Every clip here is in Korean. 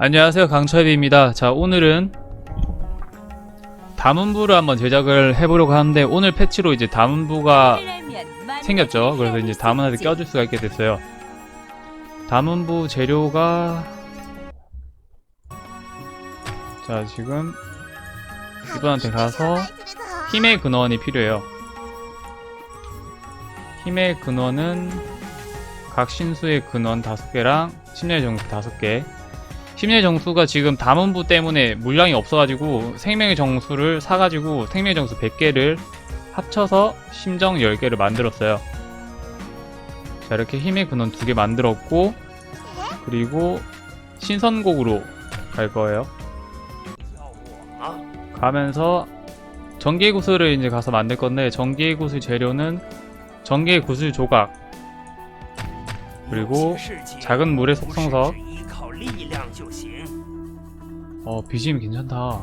안녕하세요 강철비입니다. 자 오늘은 담은부를 한번 제작을 해보려고 하는데 오늘 패치로 이제 담은부가 생겼죠. 그래서 이제 담은한테 껴줄 수가 있게 됐어요. 담은부 재료가 자 지금 이분한테 가서 힘의 근원이 필요해요. 힘의 근원은 각 신수의 근원 5개랑 심리의 정수 5개 심리의 정수가 지금 담원부 때문에 물량이 없어가지고 생명의 정수를 사가지고 생명의 정수 100개를 합쳐서 심정 10개를 만들었어요. 자, 이렇게 힘의 근원 2개 만들었고, 그리고 신선곡으로 갈 거예요. 가면서 전기의 구슬을 이제 가서 만들 건데, 전기의 구슬 재료는 전기의 구슬 조각, 그리고 작은 물의 속성석, 어, BGM 괜찮다.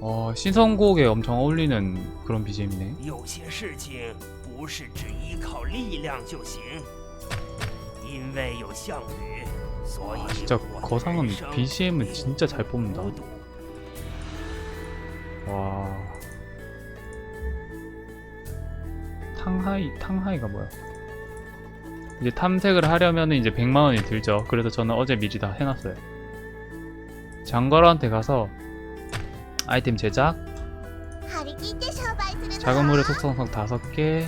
어, 신선곡에 엄청 어울리는 그런 BGM이네. 有些事情不是只依靠力量就行，因为有项羽，所以 아, 진짜 我的 거상은 人生 BGM은 진짜 잘 뽑는다. 孤独 와. 탕하이 탕하이가 뭐야? 이제 탐색을 하려면 이제 100만 원이 들죠. 그래서 저는 어제 미리 다 해놨어요. 장거러한테 가서 아이템 제작 작은 물의 속성성 5개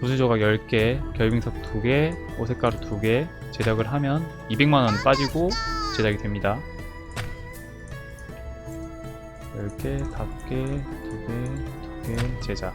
부수조각 10개 결빙석 2개 오색가루 2개 제작을 하면 200만원 빠지고 제작이 됩니다 10개, 5개, 2개, 2개 제작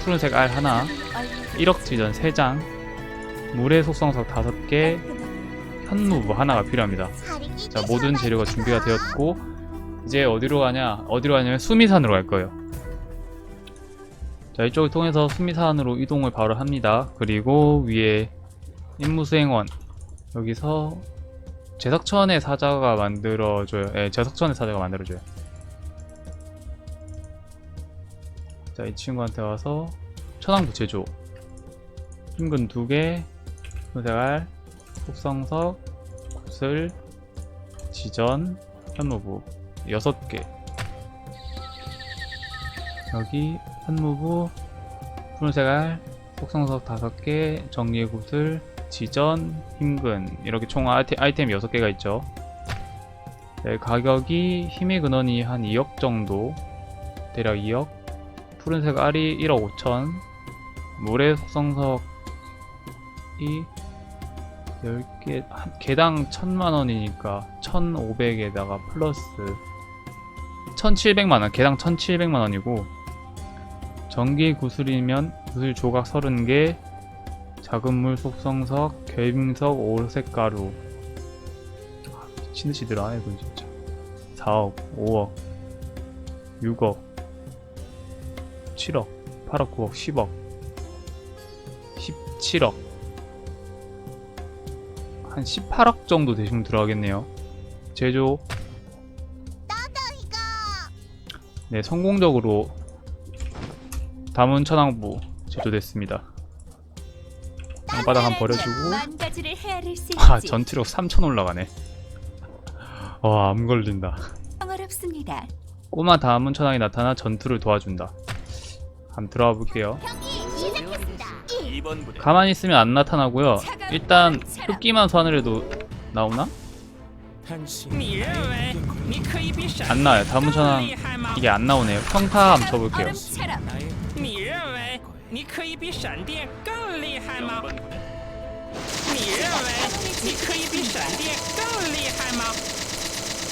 푸른색 알 하나, 1억 지전 3장, 물의 속성석 5개, 현무부 하나가 필요합니다. 자 모든 재료가 준비가 되었고 이제 어디로 가냐 어디로 가냐면 수미산으로 갈 거예요. 자 이쪽을 통해서 수미산으로 이동을 바로 합니다. 그리고 위에 임무수행원 여기서 제석천의 사자가 만들어줘요. 예 제석천의 사자가 만들어줘요 자 이 친구한테 와서 천왕부 제조. 힘근 2개 소대갈 속성석 구슬 지전 현무부. 6개. 여기 현무부 푸른색알 속성석 5개 정리의 구슬 지전 힘근. 이렇게 총 아이템, 아이템 6개가 있죠. 네, 가격이 힘의 근원이 한 2억 정도. 대략 2억 푸른색 알이 1억 5천. 물의 속성석이 10개, 한 개당 1000만원이니까 1500에다가 플러스 1700만원, 개당 1700만원이고 전기 구슬이면 구슬 조각 30개 작은 물 속성석, 결빙석, 오색 가루. 아, 미친듯이 들어가네 이건 진짜. 4억, 5억 6억 7억, 8억, 9억, 10억 17억 한 18억 정도 대충 들어가겠네요. 제조 네 성공적으로 담은 천왕부 제조됐습니다. 땅바닥 한 버려주고 아 전투력 3천 올라가네. 와암 걸린다. 어렵습니다. 꼬마 다음은 천왕이 나타나 전투를 도와준다. 한번 들어가 볼게요. 가만히 있으면 안 나타나고요. 일단 흑기만 선으로도 나오나? 안 나와요. 다음 전환 이게 안 나오네요. 평타 한번 쳐볼게요.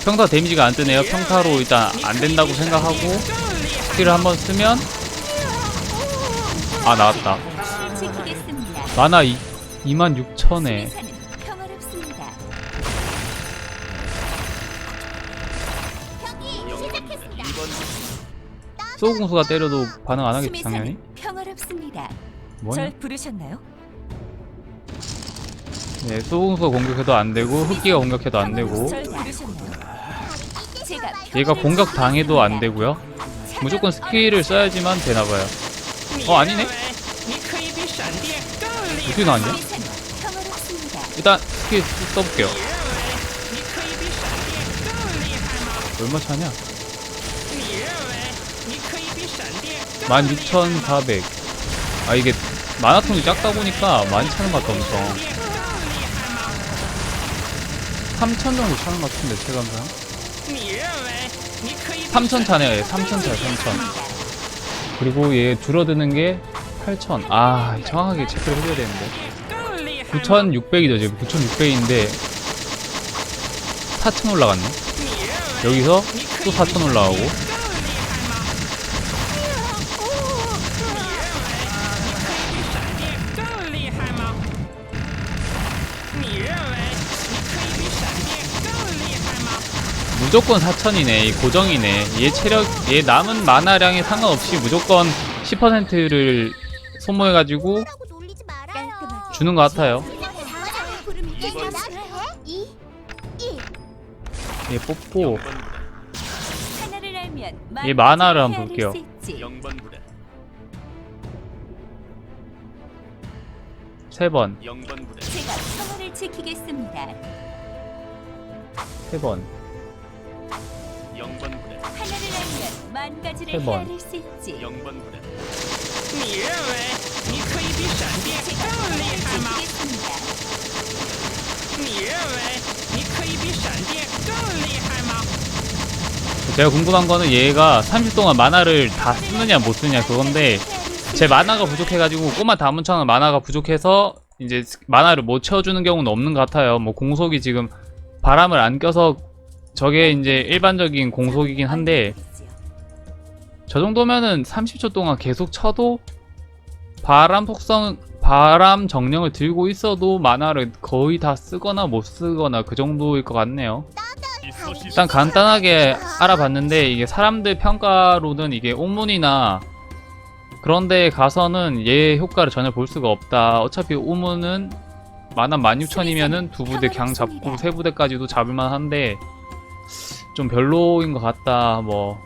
평타 데미지가 안 뜨네요. 평타로 일단 안 된다고 생각하고 스킬을 한번 쓰면 아 나왔다. 만화 26,000에 수리사는 평화롭습니다. 경기 시작했습니다. 소공수가 때려도 반응 안 하겠지 당연히 평화롭습니다. 뭐냐 절 부르셨나요? 네 소공수가 공격해도 안 되고 흑기가 공격해도 안 되고 절 부르셨나요? 제가 얘가 공격 당해도 안 되고요 무조건 스킬을 써야지만 되나 봐요 你 어 아니네? 어떻게 나왔냐? 일단 스킬 써볼게요. 얼마 차냐? 16,400 아 이게 마나통이 작다 보니까 많이 차는 것 같아 엄청. 3,000 정도 차는 것 같은데 체감상. 3,000 차네요 예, 3,000차3,000 그리고 얘 줄어드는 게 8,000. 아, 정확하게 체크를 해줘야 되는데. 9,600이죠, 지금. 9,600인데. 4,000 올라갔네. 여기서 또 4,000 올라가고. 무조건 4,000이네. 이 고정이네. 얘 체력, 얘 남은 만화량에 상관없이 무조건 10%를 소모해가지고 주는 것 같아요. 당장 부르면 이겼어. 2 1얘 뽑고. 얘 만화를 한번 볼게요. 수 있지. 0번 부대, 3번, 0번 부대, 제가 평화를 지키겠습니다. 3번, 0번 만 가지를 세 번. 헤아릴 수 있지. 0번 부대, 你认为你可以比闪电 제가 更厉 평화를 害吗？ 지키겠습니다. 你认为你可以比闪电更厉害吗？ 제가 궁금한 거는 얘가 30 동안 만화를 다 쓰느냐 못 쓰느냐 그건데 제 만화가 부족해가지고 꼬마 다문창은 만화가 부족해서 이제 스- 만화를 못 채워주는 경우는 없는 것 같아요. 뭐 공속이 지금 바람을 안 껴서 저게 이제 일반적인 공속이긴 한데 저 정도면은 30초 동안 계속 쳐도 바람 속성 바람 정령을 들고 있어도 만화를 거의 다 쓰거나 못 쓰거나 그 정도일 것 같네요. 일단 간단하게 알아봤는데 이게 사람들 평가로는 이게 옥문이나 그런데 가서는 얘 효과를 전혀 볼 수가 없다. 어차피 옥문은 만화 16,000이면은 두 부대 그냥 잡고 세 부대까지도 잡을만 한데 좀 별로인 것 같다. 뭐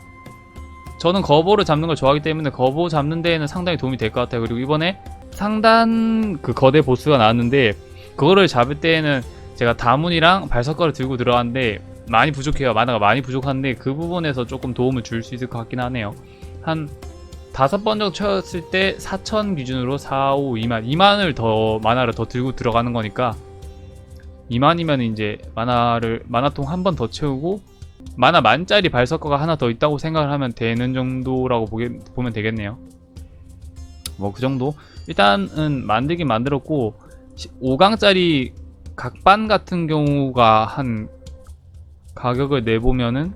저는 거보를 잡는 걸 좋아하기 때문에 거보 잡는 데에는 상당히 도움이 될 것 같아요. 그리고 이번에 상단 그 거대 보스가 나왔는데 그거를 잡을 때에는 제가 다문이랑 발석거를 들고 들어갔는데 많이 부족해요. 만화가 많이 부족한데 그 부분에서 조금 도움을 줄 수 있을 것 같긴 하네요. 한 다섯 번 정도 채웠을 때 4천 기준으로 4, 5, 2만 2만을 더 만화를 더 들고 들어가는 거니까 2만이면 이제 만화를 만화통 한 번 더 채우고 만화 만짜리 발석거가 하나 더 있다고 생각을 하면 되는 정도라고 보게, 보면 되겠네요. 뭐 그 정도. 일단은 만들긴 만들었고 5강짜리 각반 같은 경우가 한 가격을 내보면은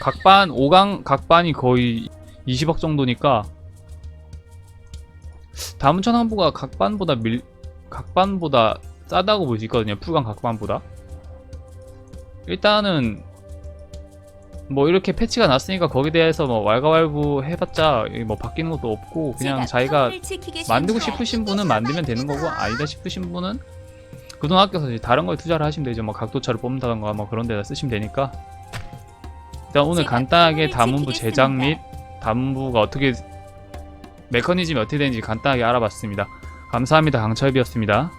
각반 5강 각반이 거의 20억 정도니까 다문천 항부가 각반보다 밀 각반보다 싸다고 볼 수 있거든요 풀강 각반보다 일단은 뭐 이렇게 패치가 났으니까 거기에 대해서 뭐 왈가왈부 해봤자 뭐 바뀌는 것도 없고 그냥 자기가. 만들고 싶으신 분은 만들면 되는 거고 아니다 싶으신 분은 그돈 아껴서 이제 다른 거에 투자를 하시면 되죠. 뭐 각도차를 뽑는다던가 뭐 그런 데다 쓰시면 되니까. 일단 오늘 간단하게 다문부 제작 및. 다문부가 어떻게 메커니즘이 어떻게 되는지 간단하게 알아봤습니다. 감사합니다. 강철비였습니다.